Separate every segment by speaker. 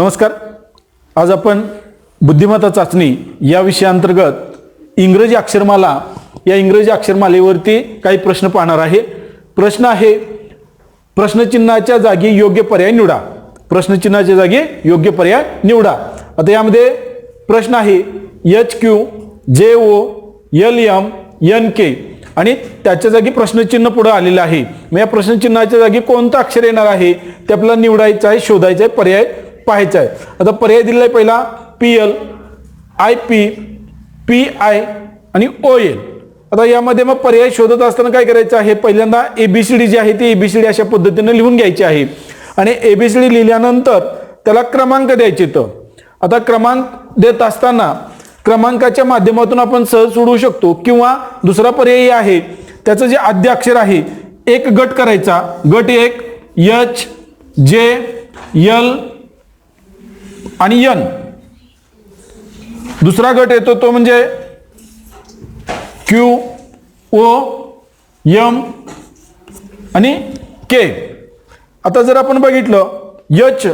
Speaker 1: नमस्कार. आज आपण बुद्धिमत्ता चाचणी या विषयाअंतर्गत इंग्रजी अक्षरमाला या इंग्रजी अक्षरमालेवरती काही प्रश्न पाहणार आहे. प्रश्न आहे प्रश्नचिन्हाच्या जागी योग्य पर्याय निवडा. प्रश्नचिन्हाच्या जागी योग्य पर्याय निवडा. आता यामध्ये प्रश्न आहे H Q J O L M N K आणि त्याच्या जागी प्रश्नचिन्ह पुढे आलेलं आहे. मग या प्रश्नचिन्हाच्या जागी कोणतं अक्षर येणार आहे? ते आपल्याला निवडायचं आहे शोधायचं आहे पर्याय पाहायचं आहे आता पर्याय दिलेला आहे पहिला P L I P P I आणि ओ एल आता यामध्ये मग पर्याय शोधत असताना काय करायचं आहे? पहिल्यांदा A B C D G आहे ती ए बी सी डी अशा पद्धतीने लिहून घ्यायची आहे. आणि ए बी सी डी लिहिल्यानंतर त्याला क्रमांक द्यायचे तर आता क्रमांक देत असताना क्रमांकाच्या माध्यमातून आपण सहज सोडवू शकतो किंवा दुसरा पर्याय आहे त्याचं जे आद्य अक्षर आहे एक गट करायचा. गट एक एच जे यल आणि यन. दुसरा गट येतो तो म्हणजे क्यू ओ यम आणि के. आता जर आपण बघितलं यच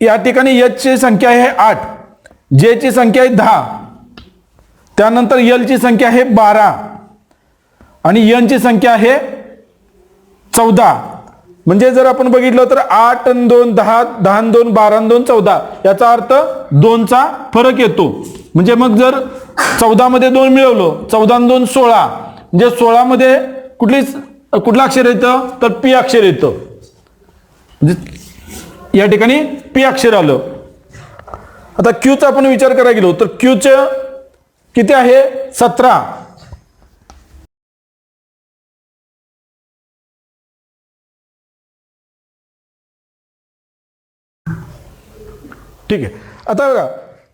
Speaker 1: या ठिकाणी यचची संख्या आहे आठ. जेची संख्या आहे दहा. त्यानंतर यलची संख्या आहे बारा. आणि यनची संख्या आहे चौदा. म्हणजे जर आपण बघितलं तर आठ आणि दोन दहा दहा दोन बारा दोन चौदा याचा अर्थ दोनचा फरक येतो. म्हणजे मग जर चौदामध्ये दोन मिळवलं चौदा दोन सोळा म्हणजे सोळामध्ये कुठली कुठलं अक्षर येतं? तर पी अक्षर येतं. म्हणजे या ठिकाणी पी अक्षर आलं. आता क्यूचा आपण विचार करायला गेलो तर क्यूचं किती आहे? सतरा. ठीक आहे. आता बघा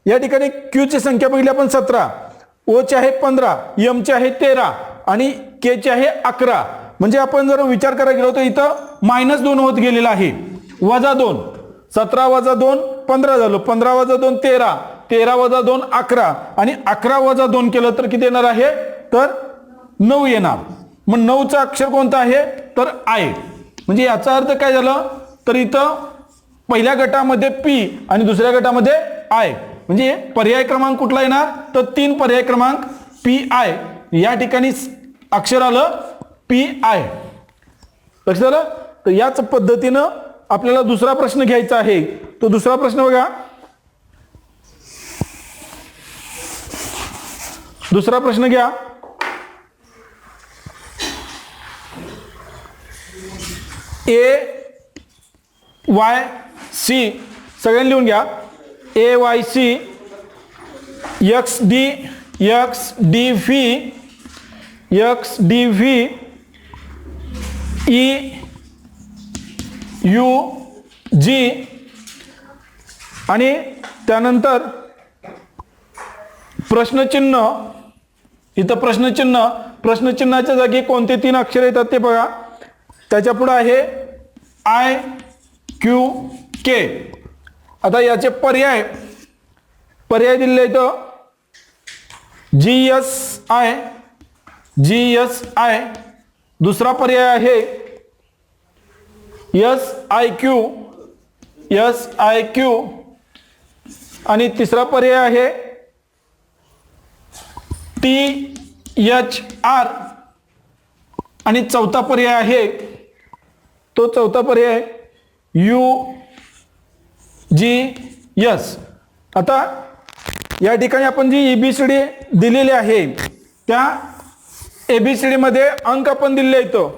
Speaker 1: या ठिकाणी क्यूची संख्या बघितली आपण सतरा. ओचे आहे पंधरा यमचे आहे तेरा आणि केचे आहे अकरा. म्हणजे आपण जर विचार करायला गेलो तर इथं मायनस दोन होत गेलेला आहे. वजा दोन. सतरा वजा दोन पंधरा झालो. पंधरा वजा दोन तेरा. तेरा वजा दोन अकरा. आणि अकरा वजा दोन केलं तर किती येणार आहे? तर नऊ येणार. मग नऊचं अक्षर कोणतं आहे? तर आय म्हणजे याचा अर्थ काय झालं? तर इथं पहिल्या गटामध्ये पी आणि दुसऱ्या गटामध्ये आय म्हणजे पर्याय क्रमांक कुठला येणार? तर तीन पर्याय क्रमांक पी आय या ठिकाणी अक्षर आलं पी आय लक्षात आलं? तर याच पद्धतीनं आपल्याला दुसरा प्रश्न घ्यायचा आहे. तो दुसरा प्रश्न बघा. दुसरा प्रश्न घ्या. A Y C. सगळ्यांनी लिहून घ्या. A Y C X D X D V X D V E U G आणि त्यानंतर प्रश्नचिन्ह इथं प्रश्नचिन्ह प्रश्नचिन्हाच्या जागी कोणते तीन अक्षर येतात ते बघा. त्याच्या पुढं आहे आय क्यू के आता याचे पर्याय. पर्याय दिले इथं. G S I. G S I. दुसरा पर्याय आहे. S I Q. S I Q. आणि तिसरा पर्याय आहे. T H R. आणि चौथा पर्याय आहे. तो चौथा पर्याय यू जी यस आता या ठिकाणी आपण जी ए बी सी डी दिलेली आहे त्या ए बी सी डीमध्ये अंक आपण दिले येतं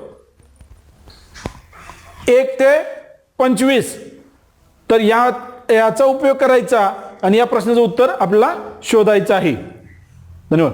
Speaker 1: एक ते पंचवीस. तर या याचा उपयोग करायचा आणि या प्रश्नाचं उत्तर आपल्याला शोधायचं आहे. धन्यवाद.